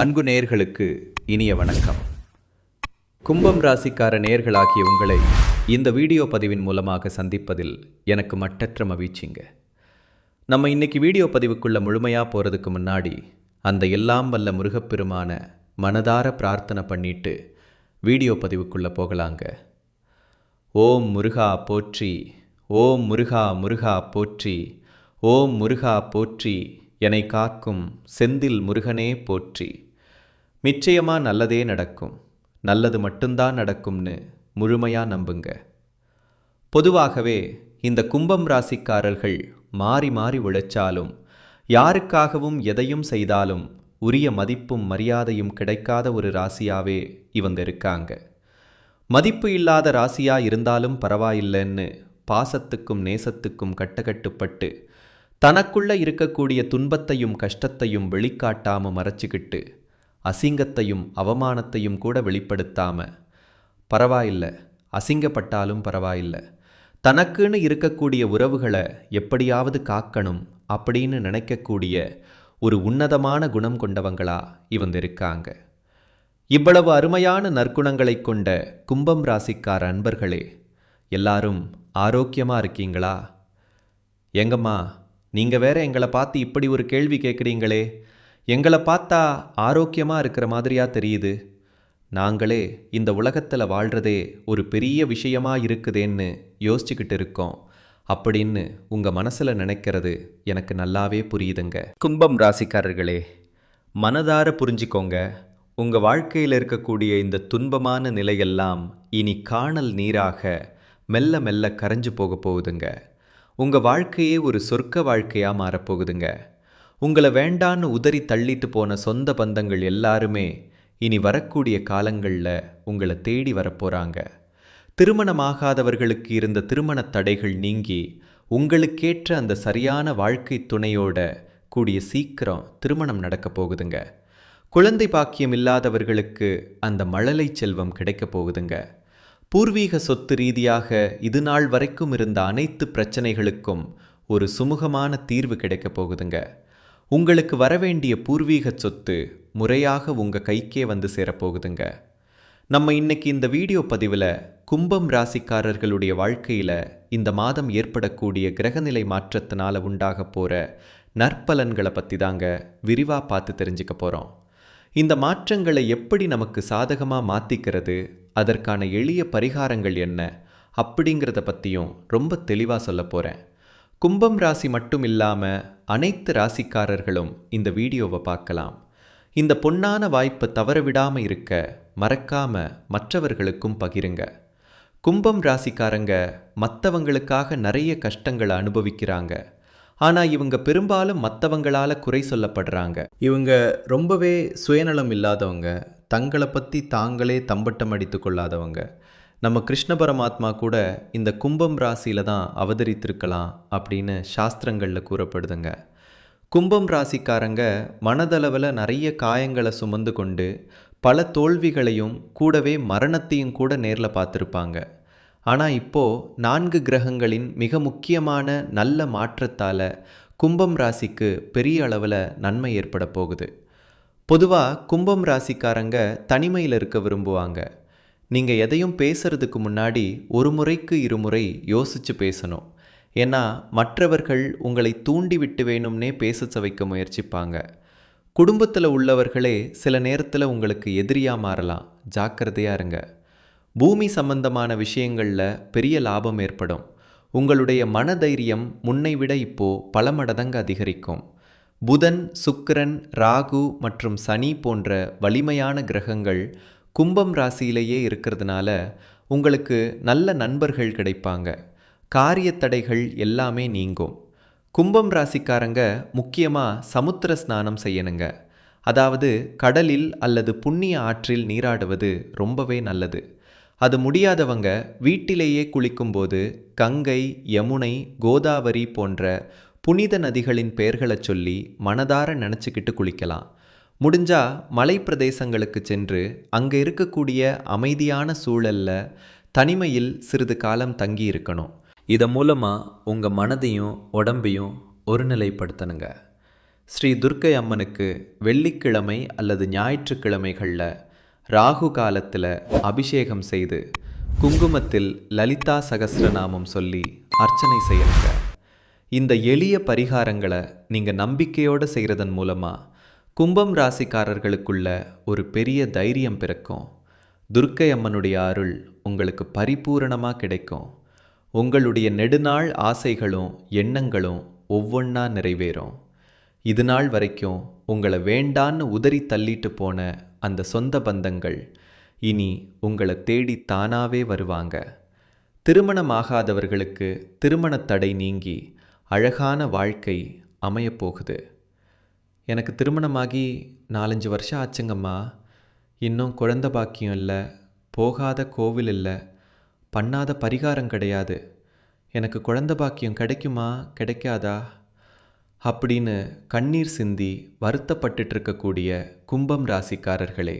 அன்பு நேர்களுக்கு இனிய வணக்கம். கும்பம் ராசிக்கார நேர்களாகிய உங்களை இந்த வீடியோ பதிவின் மூலமாக சந்திப்பதில் எனக்கு மட்டற்ற மகிழ்ச்சிங்க. நம்ம இன்னைக்கு வீடியோ பதிவுக்குள்ள முழுமையாக போகிறதுக்கு முன்னாடி அந்த எல்லாம் வல்ல முருகப்பெருமான மனதார பிரார்த்தனை பண்ணிட்டு வீடியோ பதிவுக்குள்ளே போகலாங்க. ஓம் முருகா போற்றி ஓம் முருகா முருகா போற்றி ஓம் முருகா போற்றி என்னை காக்கும் செந்தில் முருகனே போற்றி. நிச்சயமா நல்லதே நடக்கும். நல்லது மட்டும்தான் நடக்கும்னு முழுமையாக நம்புங்க. பொதுவாகவே இந்த கும்பம் ராசிக்காரர்கள் மாறி மாறி உழைச்சாலும் யாருக்காகவும் எதையும் செய்தாலும் உரிய மதிப்பும் மரியாதையும் கிடைக்காத ஒரு ராசியாவே இவங்க இருக்காங்க. மதிப்பு இல்லாத ராசியா இருந்தாலும் பரவாயில்லைன்னு பாசத்துக்கும் நேசத்துக்கும் கட்டக்கட்டுப்பட்டு தனக்குள்ள இருக்கக்கூடிய துன்பத்தையும் கஷ்டத்தையும் வெளிக்காட்டாம மறைச்சிக்கிட்டு அசிங்கத்தையும் அவமானத்தையும் கூட வெளிப்படுத்தாம பரவாயில்ல அசிங்கப்பட்டாலும் பரவாயில்ல. தனக்குன்னு இருக்கக்கூடிய உறவுகளை எப்படியாவது காக்கணும் அப்படின்னு நினைக்கக்கூடிய ஒரு உன்னதமான குணம் கொண்டவங்களா இவங்க இருக்காங்க. இவ்வளவு அருமையான நற்குணங்களை கொண்ட கும்பம் ராசிக்கார அன்பர்களே எல்லாரும் ஆரோக்கியமாக இருக்கீங்களா? எங்கம்மா நீங்கள் வேற எங்களை பார்த்து இப்படி ஒரு கேள்வி கேட்குறீங்களே. எங்களை பார்த்தா ஆரோக்கியமாக இருக்கிற மாதிரியா தெரியுது. நாங்களே இந்த உலகத்தில் வாழ்கிறதே ஒரு பெரிய விஷயமா இருக்குதேன்னு யோசிச்சுக்கிட்டு இருக்கோம். அப்படின்னு உங்கள் மனசில் நினைக்கிறது எனக்கு நல்லாவே புரியுதுங்க. கும்பம் ராசிக்காரர்களே மனதார புரிஞ்சுக்கோங்க. உங்கள் வாழ்க்கையில் இருக்கக்கூடிய இந்த துன்பமான நிலையெல்லாம் இனி காணல் நீராக மெல்ல மெல்ல கரைஞ்சு போக போகுதுங்க. உங்கள் வாழ்க்கையே ஒரு சொர்க்க வாழ்க்கையாக மாறப்போகுதுங்க. உங்களை வேண்டான்னு உதறி தள்ளிட்டு போன சொந்த பந்தங்கள் எல்லாருமே இனி வரக்கூடிய காலங்களில் உங்களை தேடி வரப்போறாங்க. திருமணமாகாதவர்களுக்கு இருந்த திருமணத் தடைகள் நீங்கி உங்களுக்கேற்ற அந்த சரியான வாழ்க்கை துணையோட கூடிய சீக்கிரம் திருமணம் நடக்க போகுதுங்க. குழந்தை பாக்கியம் இல்லாதவர்களுக்கு அந்த மழலை செல்வம் கிடைக்க போகுதுங்க. பூர்வீக சொத்து ரீதியாக இது நாள் வரைக்கும் இருந்த அனைத்து பிரச்சனைகளுக்கும் ஒரு சுமூகமான தீர்வு கிடைக்கப் போகுதுங்க. உங்களுக்கு வரவேண்டிய பூர்வீக சொத்து முறையாக உங்கள் கைக்கே வந்து சேரப்போகுதுங்க நம்ம இன்னைக்கு இந்த வீடியோ பதிவில் கும்பம் ராசிக்காரர்களுடைய வாழ்க்கையில் இந்த மாதம் ஏற்படக்கூடிய கிரகநிலை மாற்றத்தினால் உண்டாக போகிற நற்பலன்களை பற்றி தாங்க விரிவாக பார்த்து தெரிஞ்சுக்க போகிறோம் இந்த மாற்றங்களை எப்படி நமக்கு சாதகமாக மாற்றிக்கிறது அதற்கான எளிய பரிகாரங்கள் என்ன அப்படிங்கிறத பற்றியும் ரொம்ப தெளிவாக சொல்ல போகிறேன் கும்பம் ராசி மட்டும் இல்லாமல் அனைத்து ராசிக்காரர்களும் இந்த வீடியோவை பார்க்கலாம். இந்த பொன்னான வாய்ப்பை தவற விடாமல் இருக்க மறக்காம மற்றவர்களுக்கும் பகிருங்க. கும்பம் ராசிக்காரங்க மற்றவங்களுக்காக நிறைய கஷ்டங்களை அனுபவிக்கிறாங்க. ஆனால் இவங்க பெரும்பாலும் மற்றவங்களால் குறை சொல்லப்படுறாங்க. இவங்க ரொம்பவே சுயநலம் இல்லாதவங்க தங்களை பற்றி தாங்களே தம்பட்டம் அடித்து கொள்ளாதவங்க. நம்ம கிருஷ்ண பரமாத்மா கூட இந்த கும்பம் ராசியில தான் அவதரித்திருக்கலாம் அப்படின்னு சாஸ்திரங்களில் கூறப்படுதுங்க. கும்பம் ராசிக்காரங்க மனதளவில் நிறைய காயங்களை சுமந்து கொண்டு பல தோல்விகளையும் கூடவே மரணத்தையும் கூட நேரில் பார்த்துருப்பாங்க. ஆனால் இப்போது நான்கு கிரகங்களின் மிக முக்கியமான நல்ல மாற்றத்தால் கும்பம் ராசிக்கு பெரிய அளவில் நன்மை ஏற்பட போகுது. பொதுவாக கும்பம் ராசிக்காரங்க தனிமையில் இருக்க விரும்புவாங்க. நீங்கள் எதையும் பேசுறதுக்கு முன்னாடி ஒரு முறைக்கு இருமுறை யோசித்து பேசணும். ஏன்னா மற்றவர்கள் உங்களை தூண்டி விட்டு வேணும்னே பேச சவைக்க முயற்சிப்பாங்க. குடும்பத்தில் உள்ளவர்களே சில நேரத்தில் உங்களுக்கு எதிரியாக மாறலாம். ஜாக்கிரதையாக இருங்க. பூமி சம்பந்தமான விஷயங்களில் பெரிய லாபம் ஏற்படும். உங்களுடைய மனதைரியம் முன்னை விட இப்போ பல மடங்கு அதிகரிக்கும். புதன் சுக்கிரன் ராகு மற்றும் சனி போன்ற வலிமையான கிரகங்கள் கும்பம் ராசியிலேயே இருக்கிறதுனால உங்களுக்கு நல்ல நண்பர்கள் கிடைப்பாங்க. காரிய தடைகள் எல்லாமே நீங்கும். கும்பம் ராசிக்காரங்க முக்கியமாக சமுத்திர ஸ்நானம் செய்யணுங்க. அதாவது கடலில் அல்லது புண்ணிய ஆற்றில் நீராடுவது ரொம்பவே நல்லது. அது முடியாதவங்க வீட்டிலேயே குளிக்கும்போது கங்கை யமுனை கோதாவரி போன்ற புனித நதிகளின் பெயர்களை சொல்லி மனதார நினச்சிக்கிட்டு குளிக்கலாம். முடிஞ்சா மலை பிரதேசங்களுக்கு சென்று அங்கே இருக்கக்கூடிய அமைதியான சூழல்ல தனிமையில் சிறிது காலம் தங்கி இருக்கணும். இதன் மூலமாக உங்கள் மனதையும் உடம்பையும் ஒருநிலைப்படுத்தணுங்க. ஸ்ரீ துர்க்கை அம்மனுக்கு வெள்ளிக்கிழமை அல்லது ஞாயிற்றுக்கிழமைகளில் ராகு காலத்தில் அபிஷேகம் செய்து குங்குமத்தில் லலிதா சகசிரநாமம் சொல்லி அர்ச்சனை செய்யுங்க இந்த எளிய பரிகாரங்களை நீங்கள் நம்பிக்கையோடு செய்கிறதன் மூலமாக கும்பம் ராசிக்காரர்களுக்குள்ள ஒரு பெரிய தைரியம் பிறக்கும். துர்க்கை அம்மனுடைய அருள் உங்களுக்கு பரிபூரணமாக கிடைக்கும். உங்களுடைய நெடுநாள் ஆசைகளும் எண்ணங்களும் ஒவ்வொன்றா நிறைவேறும். இது நாள் வரைக்கும் உங்களை வேண்டான்னு உதறி தள்ளிட்டு போன அந்த சொந்த பந்தங்கள். இனி உங்களை தேடி தானாவே வருவாங்க. திருமணமாகாதவர்களுக்கு திருமணத் தடை நீங்கி அழகான வாழ்க்கை அமையப்போகுது எனக்கு திருமணமாகி நாலஞ்சு வருஷம் ஆச்சுங்கம்மா. இன்னும் குழந்த பாக்கியம் இல்லை போகாத கோவில் இல்லை பண்ணாத பரிகாரம் கிடையாது. எனக்கு குழந்த பாக்கியம் கிடைக்குமா கிடைக்காதா? அப்படின்னு கண்ணீர் சிந்தி வருத்தப்பட்டுட்டு இருக்கக்கூடிய கும்பம் ராசிக்காரர்களே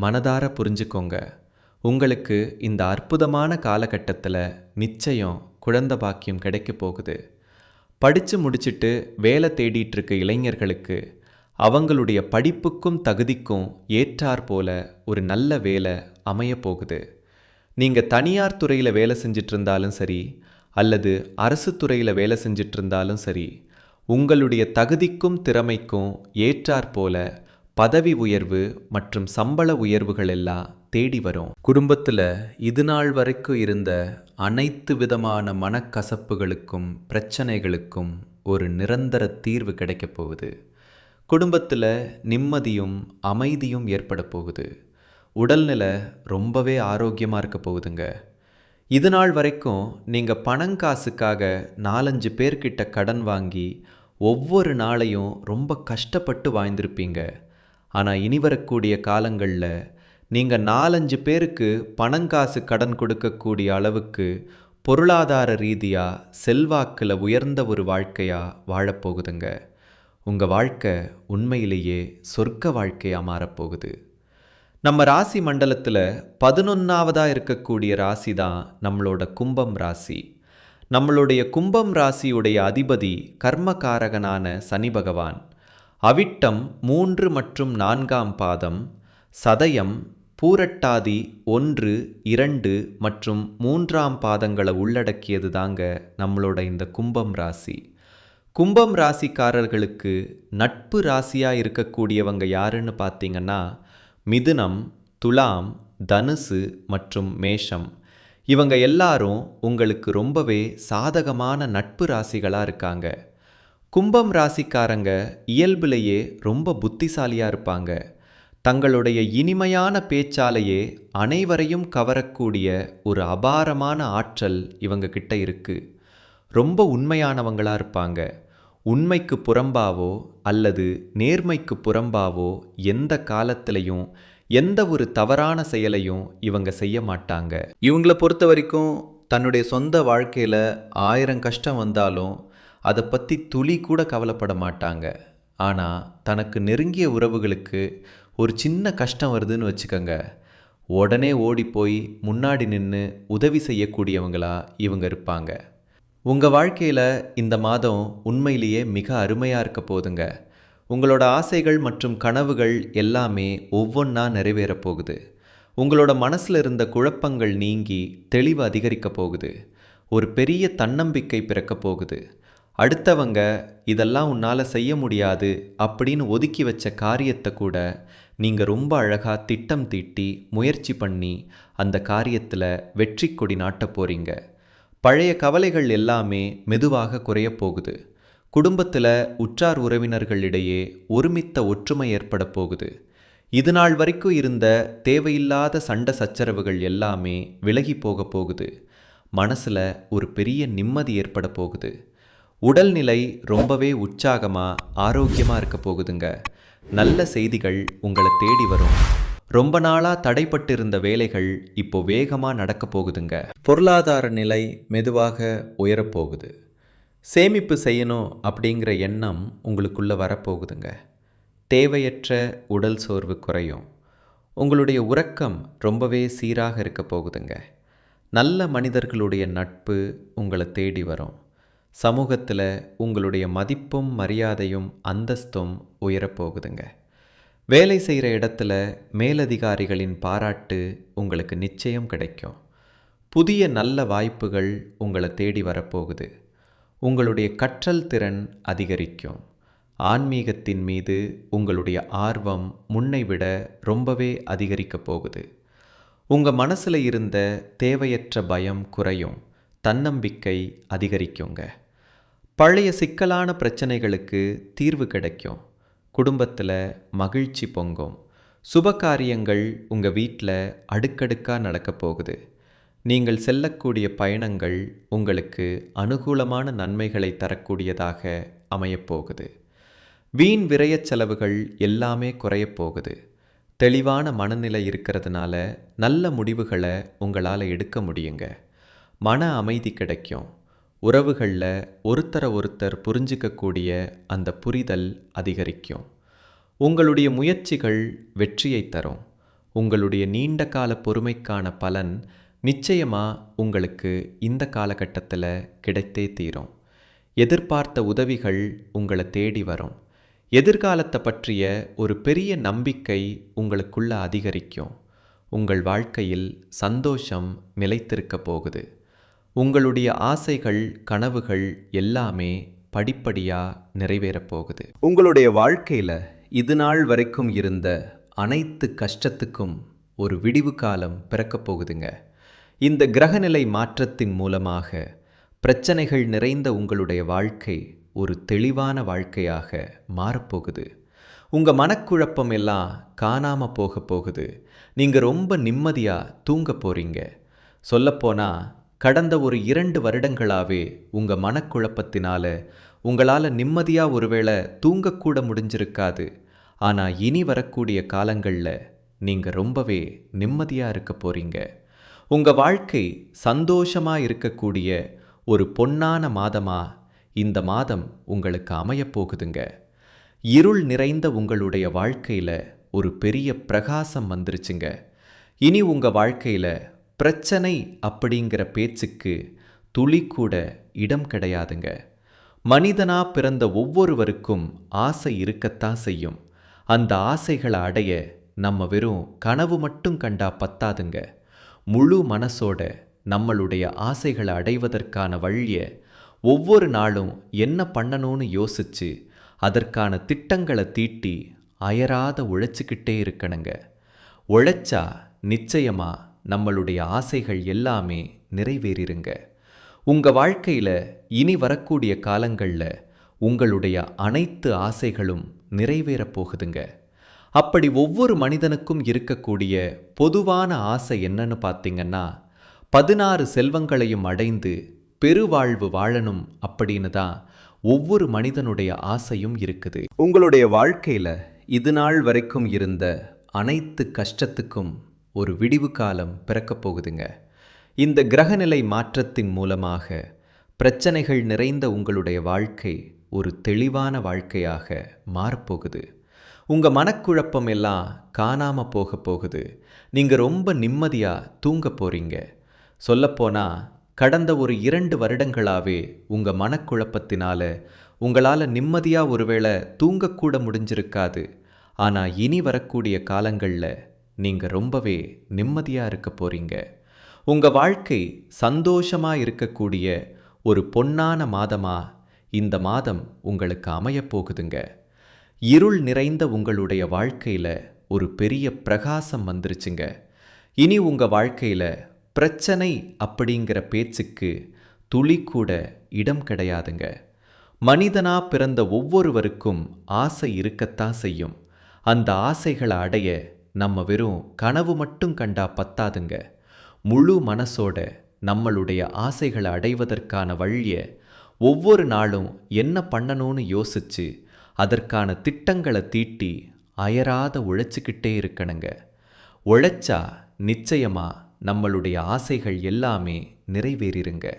மனதார புரிஞ்சுக்கோங்க. உங்களுக்கு இந்த அற்புதமான காலகட்டத்தில் நிச்சயம் குழந்த பாக்கியம் கிடைக்க போகுது. படித்து முடிச்சிட்டு வேலை தேடிட்டு இருக்க இளைஞர்களுக்கு அவங்களுடைய படிப்புக்கும் தகுதிக்கும் ஏற்றார் போல ஒரு நல்ல வேலை அமைய போகுது. நீங்கள் தனியார் துறையில் வேலை செஞ்சிட்ருந்தாலும் சரி அல்லது அரசு துறையில் வேலை செஞ்சிட்ருந்தாலும் சரி உங்களுடைய தகுதிக்கும் திறமைக்கும் ஏற்றாற்போல பதவி உயர்வு மற்றும் சம்பள உயர்வுகள் எல்லாம் தேடி வரும். குடும்பத்தில் இது நாள் வரைக்கும் இருந்த அனைத்து விதமான மனக்கசப்புகளுக்கும் பிரச்சனைகளுக்கும் ஒரு நிரந்தர தீர்வு கிடைக்கப் போகுது. குடும்பத்தில் நிம்மதியும் அமைதியும் ஏற்பட போகுது. உடல்நிலை ரொம்பவே ஆரோக்கியமாக இருக்க போகுதுங்க. இது நாள் வரைக்கும் நீங்கள் பணங்காசுக்காக நாலஞ்சு பேர்கிட்ட கடன் வாங்கி ஒவ்வொரு நாளையும் ரொம்ப கஷ்டப்பட்டு வாழ்ந்திருப்பீங்க. ஆனால் இனி வரக்கூடிய காலங்களில் நீங்கள் நாலஞ்சு பேருக்கு பணங்காசு கடன் கொடுக்கக்கூடிய அளவுக்கு பொருளாதார ரீதியாக செல்வாக்கில் உயர்ந்த ஒரு வாழ்க்கையாக வாழப்போகுதுங்க. உங்கள் வாழ்க்கை உண்மையிலேயே சொர்க்க வாழ்க்கையாக மாறப்போகுது. நம்ம ராசி மண்டலத்தில் பதினொன்றாவதாக இருக்கக்கூடிய ராசி தான் நம்மளோட கும்பம் ராசி. நம்மளுடைய கும்பம் ராசியுடைய அதிபதி கர்மகாரகனான சனி பகவான். அவிட்டம் மூன்று மற்றும் நான்காம் பாதம் சதயம் பூரட்டாதி ஒன்று இரண்டு மற்றும் மூன்றாம் பாதங்களை உள்ளடக்கியது தாங்க நம்மளோட இந்த கும்பம் ராசி. கும்பம் ராசிக்காரர்களுக்கு நட்பு ராசியாக இருக்கக்கூடியவங்க யாருன்னு பார்த்தீங்கன்னா மிதுனம் துலாம் தனுசு மற்றும் மேஷம். இவங்க எல்லாரும் உங்களுக்கு ரொம்பவே சாதகமான நட்பு ராசிகளாக இருக்காங்க. கும்பம் ராசிக்காரங்க இயல்பிலேயே ரொம்ப புத்திசாலியாக இருப்பாங்க. தங்களுடைய இனிமையான பேச்சாலேயே அனைவரையும் கவரக்கூடிய ஒரு அபாரமான ஆற்றல் இவங்க கிட்ட இருக்கு. ரொம்ப உண்மையானவங்களாக இருப்பாங்க. உண்மைக்கு புறம்பாவோ அல்லது நேர்மைக்கு புறம்பாவோ எந்த காலத்திலையும் எந்த ஒரு தவறான செயலையும் இவங்க செய்ய மாட்டாங்க. இவங்களை பொறுத்த வரைக்கும் தன்னுடைய சொந்த வாழ்க்கையில் ஆயிரம் கஷ்டம் வந்தாலும் அதை பற்றி துளி கூட கவலைப்பட மாட்டாங்க. ஆனால் தனக்கு நெருங்கிய உறவுகளுக்கு ஒரு சின்ன கஷ்டம் வருதுன்னு வச்சுக்கோங்க. உடனே ஓடி போய் முன்னாடி நின்று உதவி செய்யக்கூடியவங்களா இவங்க இருப்பாங்க. உங்கள் வாழ்க்கையில் இந்த மாதம் உண்மையிலேயே மிக அருமையாக இருக்க போதுங்க உங்களோட ஆசைகள் மற்றும் கனவுகள் எல்லாமே ஒவ்வொன்றா நிறைவேறப் போகுது. உங்களோட மனசில் இருந்த குழப்பங்கள் நீங்கி தெளிவு அதிகரிக்க போகுது. ஒரு பெரிய தன்னம்பிக்கை பிறக்கப் போகுது. அடுத்தவங்க இதெல்லாம் உன்னால் செய்ய முடியாது அப்படின்னு ஒதுக்கி வச்ச காரியத்தை கூட நீங்கள் ரொம்ப அழகாக திட்டம் தீட்டி முயற்சி பண்ணி அந்த காரியத்தில் வெற்றி கொடி நாட்டப் போகிறீங்க பழைய கவலைகள் எல்லாமே மெதுவாக குறையப் போகுது. குடும்பத்தில் உற்றார் உறவினர்களிடையே ஒருமித்த ஒற்றுமை ஏற்பட போகுது. இது நாள் வரைக்கும் இருந்த தேவையில்லாத சண்டை சச்சரவுகள் எல்லாமே விலகி போக போகுது. மனசில் ஒரு பெரிய நிம்மதி ஏற்பட போகுது. உடல்நிலை ரொம்பவே உற்சாகமாக ஆரோக்கியமாக இருக்க போகுதுங்க. நல்ல செய்திகள் உங்களை தேடி வரும். ரொம்ப நாளாக தடைப்பட்டிருந்த வேலைகள் இப்போ வேகமாக நடக்க போகுதுங்க. பொருளாதார நிலை மெதுவாக உயரப்போகுது. சேமிப்பு செய்யணும் அப்படிங்கிற எண்ணம் உங்களுக்குள்ளே வரப்போகுதுங்க. தேவையற்ற உடல் சோர்வு குறையும். உங்களுடைய உறக்கம் ரொம்பவே சீராக இருக்க போகுதுங்க. நல்ல மனிதர்களுடைய நட்பு உங்களை தேடி வரும். சமூகத்தில் உங்களுடைய மதிப்பும் மரியாதையும் அந்தஸ்தும் உயரப்போகுதுங்க வேலை செய்கிற இடத்துல மேலதிகாரிகளின் பாராட்டு உங்களுக்கு நிச்சயம் கிடைக்கும். புதிய நல்ல வாய்ப்புகள் உங்களை தேடி வரப்போகுது. உங்களுடைய கற்றல் திறன் அதிகரிக்கும். ஆன்மீகத்தின் மீது உங்களுடைய ஆர்வம் முன்னை விட ரொம்பவே அதிகரிக்கப் போகுது. உங்கள் மனசில் இருந்த தேவையற்ற பயம் குறையும். தன்னம்பிக்கை அதிகரிக்குங்க. பழைய சிக்கலான பிரச்சனைகளுக்கு தீர்வு கிடைக்கும். குடும்பத்தில் மகிழ்ச்சி பொங்கும். சுப காரியங்கள் உங்கள் வீட்டில் அடுக்கடுக்காக நடக்கப் போகுது. நீங்கள் செல்லக்கூடிய பயணங்கள் உங்களுக்கு அனுகூலமான நன்மைகளை தரக்கூடியதாக அமையப்போகுது வீண் விரயச் செலவுகள் எல்லாமே குறையப்போகுது தெளிவான மனநிலை இருக்கிறதுனால நல்ல முடிவுகளை உங்களால் எடுக்க முடியுங்க. மன அமைதி கிடைக்கும். உறவுகளில் ஒருத்தரை ஒருத்தர் புரிஞ்சிக்கக்கூடிய அந்த புரிதல் அதிகரிக்கும். உங்களுடைய முயற்சிகள் வெற்றியை தரும். உங்களுடைய நீண்ட கால பொறுமைக்கான பலன் நிச்சயமாக உங்களுக்கு இந்த காலகட்டத்தில் கிடைத்தே தீரும். எதிர்பார்த்த உதவிகள் உங்களை தேடி வரும். எதிர்காலத்தை பற்றிய ஒரு பெரிய நம்பிக்கை உங்களுக்குள்ள அதிகரிக்கும். உங்கள் வாழ்க்கையில் சந்தோஷம் நிலைத்திருக்க போகுது. உங்களுடைய ஆசைகள் கனவுகள் எல்லாமே படிப்படியாக நிறைவேறப் போகுது. உங்களுடைய வாழ்க்கையில் இது நாள் வரைக்கும் இருந்த அனைத்து கஷ்டத்துக்கும் ஒரு விடிவு காலம் பிறக்கப் போகுதுங்க. இந்த கிரகநிலை மாற்றத்தின் மூலமாக பிரச்சனைகள் நிறைந்த உங்களுடைய வாழ்க்கை ஒரு தெளிவான வாழ்க்கையாக மாறப்போகுது உங்கள் மனக்குழப்பம் எல்லாம் காணாமல் போக போகுது. நீங்கள் ரொம்ப நிம்மதியாக தூங்க போகிறீங்க சொல்லப்போனால் கடந்த ஒரு இரண்டு வருடங்களாகவே உங்கள் மனக்குழப்பத்தினால உங்களால் நிம்மதியாக ஒருவேளை தூங்கக்கூட முடிஞ்சிருக்காது. ஆனால் இனி வரக்கூடிய காலங்களில் நீங்கள் ரொம்பவே நிம்மதியாக இருக்க போகிறீங்க உங்கள் வாழ்க்கை சந்தோஷமாக இருக்கக்கூடிய ஒரு பொன்னான மாதமாக இந்த மாதம் உங்களுக்கு அமையப்போகுதுங்க இருள் நிறைந்த உங்களுடைய வாழ்க்கையில் ஒரு பெரிய பிரகாசம் வந்துருச்சுங்க. இனி உங்கள் வாழ்க்கையில் பிரச்சனை அப்படிங்கிற பேச்சுக்கு துளி கூட இடம் கிடையாதுங்க. மனிதனா பிறந்த ஒவ்வொருவருக்கும் ஆசை இருக்கத்தான் செய்யும். அந்த ஆசைகளை அடைய நம்ம வெறும் கனவு மட்டும் கண்டா பத்தாதுங்க. முழு மனசோட நம்மளுடைய ஆசைகளை அடைவதற்கான வழியை ஒவ்வொரு நாளும் என்ன பண்ணணும்னு யோசிச்சு அதற்கான திட்டங்களை தீட்டி அயராத உழைச்சிக்கிட்டே இருக்கணுங்க. உழைச்சா நிச்சயமா நம்மளுடைய ஆசைகள் எல்லாமே நிறைவேறிருங்க. உங்கள் வாழ்க்கையில் இனி வரக்கூடிய காலங்களில் உங்களுடைய அனைத்து ஆசைகளும் நிறைவேறப் போகுதுங்க. அப்படி ஒவ்வொரு மனிதனுக்கும் இருக்கக்கூடிய பொதுவான ஆசை என்னன்னு பார்த்தீங்கன்னா பதினாறு செல்வங்களையும் அடைந்து பெருவாழ்வு வாழணும் அப்படின்னு தான் ஒவ்வொரு மனிதனுடைய ஆசையும் இருக்குது. உங்களுடைய வாழ்க்கையில் இது நாள் வரைக்கும் இருந்த அனைத்து கஷ்டத்துக்கும் ஒரு விடிவு காலம் பிறக்கப் போகுதுங்க. இந்த கிரகநிலை மாற்றத்தின் மூலமாக பிரச்சனைகள் நிறைந்த உங்களுடைய வாழ்க்கை ஒரு தெளிவான வாழ்க்கையாக மாறப்போகுது. உங்கள் மனக்குழப்பம் எல்லாம் காணாமல் போக போகுது. நீங்கள் ரொம்ப நிம்மதியாக தூங்க போகிறீங்க சொல்லப்போனால் கடந்த ஒரு இரண்டு வருடங்களாகவே உங்கள் மனக்குழப்பத்தினால உங்களால் நிம்மதியாக ஒருவேளை தூங்கக்கூட முடிஞ்சிருக்காது. ஆனால் இனி வரக்கூடிய காலங்களில் நீங்கள் ரொம்பவே நிம்மதியாக இருக்க போகிறீங்க உங்கள் வாழ்க்கை சந்தோஷமாக இருக்கக்கூடிய ஒரு பொன்னான மாதமாக இந்த மாதம் உங்களுக்கு அமையப்போகுதுங்க இருள் நிறைந்த உங்களுடைய வாழ்க்கையில் ஒரு பெரிய பிரகாசம் வந்துருச்சுங்க. இனி உங்கள் வாழ்க்கையில் பிரச்சனை அப்படிங்கிற பேச்சுக்கு துளி கூட இடம் கிடையாதுங்க. மனிதனா பிறந்த ஒவ்வொருவருக்கும் ஆசை இருக்கத்தான் செய்யும். அந்த ஆசைகளை அடைய நம்ம வெறும் கனவு மட்டும் கண்டா பத்தாதுங்க. முழு மனசோட நம்மளுடைய ஆசைகளை அடைவதற்கான வழியை ஒவ்வொரு நாளும் என்ன பண்ணணும்னு யோசிச்சு அதற்கான திட்டங்களை தீட்டி அயராத உழைச்சிக்கிட்டே இருக்கணுங்க. உழைச்சா நிச்சயமா நம்மளுடைய ஆசைகள் எல்லாமே நிறைவேறிருங்க.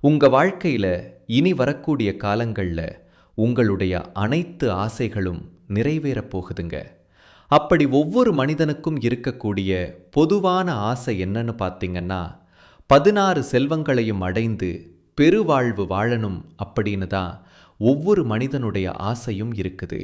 உங்கள் வாழ்க்கையில் இனி வரக்கூடிய காலங்களில் உங்களுடைய அனைத்து ஆசைகளும் நிறைவேறப் போகுதுங்க. அப்படி ஒவ்வொரு மனிதனுக்கும் இருக்கக்கூடிய பொதுவான ஆசை என்னன்னு பார்த்தீங்கன்னா பதினாறு செல்வங்களையும் அடைந்து பெருவாழ்வு வாழணும் அப்படின்னு தான் ஒவ்வொரு மனிதனுடைய ஆசையும் இருக்குது.